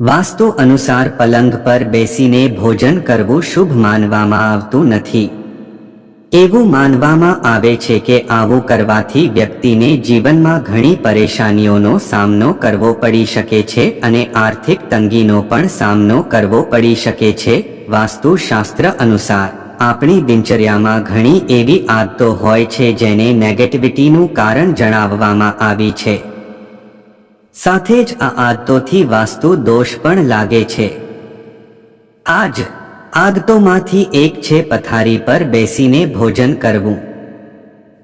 વાસ્તુ અનુસાર પલંગ પર બેસીને ભોજન કરવું શુભ માનવામાં આવતું નથી. એવું માનવામાં આવે છે કે આવું કરવાથી વ્યક્તિને જીવનમાં ઘણી પરેશાનીઓનો સામનો કરવો પડી શકે છે અને આર્થિક તંગીનો પણ સામનો કરવો પડી શકે છે. વાસ્તુશાસ્ત્ર અનુસાર, આપણી દિનચર્યામાં ઘણી એવી આદતો હોય છે જેને નેગેટિવિટીનું કારણ જણાવવામાં આવી છે. સાથે જ આ આદતોથી વાસ્તુ દોષ પણ લાગે છે. આજ, આદતોમાંથી એક છે પથારી પર બેસીને ભોજન કરવું.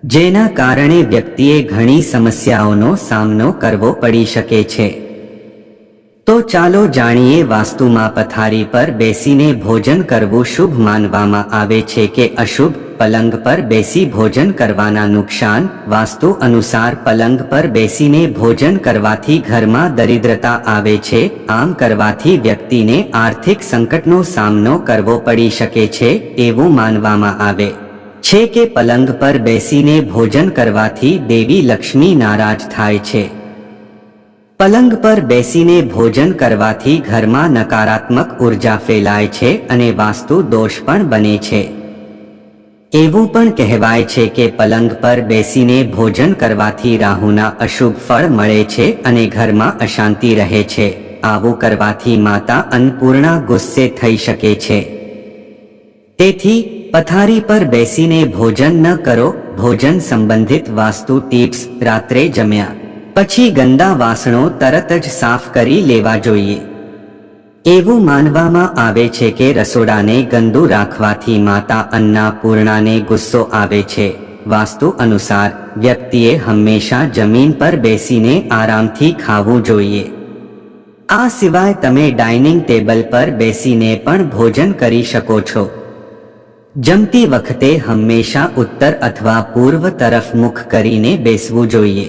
જેના કારણે વ્યક્તિએ ઘણી સમસ્યાઓનો સામનો કરવો પડી શકે છે. તો ચાલો જાણીએ વાસ્તુમાં પથારી પર બેસીને ભોજન કરવું શુભ માનવામાં આવે છે કે અશુભ? પલંગ પર બેસી ભોજન કરવાના નુકસાન? વાસ્તુ અનુસાર પલંગ પર બેસીને ભોજન કરવાથી ઘરમાં દરિદ્રતા આવે છે. આમ કરવાથી વ્યક્તિને આર્થિક સંકટનો સામનો કરવો પડી શકે છે એવું માનવામાં આવે છે કે પલંગ પર બેસીને ભોજન કરવાથી દેવી લક્ષ્મી નારાજ થાય છે. પલંગ પર બેસીને ભોજન કરવાથી ઘરમાં નકારાત્મક ઊર્જા ફેલાય છે અને વાસ્તુ દોષ પણ બને છે. એવું પણ કહેવાય છે કે પલંગ પર બેસીને ભોજન કરવાથી રાહુના અશુભ ફળ મળે છે અને ઘરમાં અશાંતિ રહે છે. આવું કરવાથી માતા અન્નપૂર્ણા ગુસ્સે થઈ શકે છે. તેથી, પથારી પર બેસીને ભોજન ન કરો, ભોજન સંબંધિત વાસ્તુ ટિપ્સ રાત્રે જમ્યા. પછી ગંદા વાસણો તરત જ સાફ કરી લેવા જોઈએ. એવું માનવામાં આવે છે કે રસોડાને ગંદુ રાખવાથી માતા અન્નાપૂર્ણાને ગુસ્સો આવે છે. વાસ્તુ અનુસાર, વ્યક્તિએ હંમેશા જમીન પર બેસીને આરામથી ખાવું જોઈએ. આ સિવાય તમે ડાઇનિંગ ટેબલ પર બેસીને પણ ભોજન કરી શકો છો. જમતી વખતે હંમેશા ઉત્તર અથવા પૂર્વ તરફ મુખ કરીને બેસવું જોઈએ.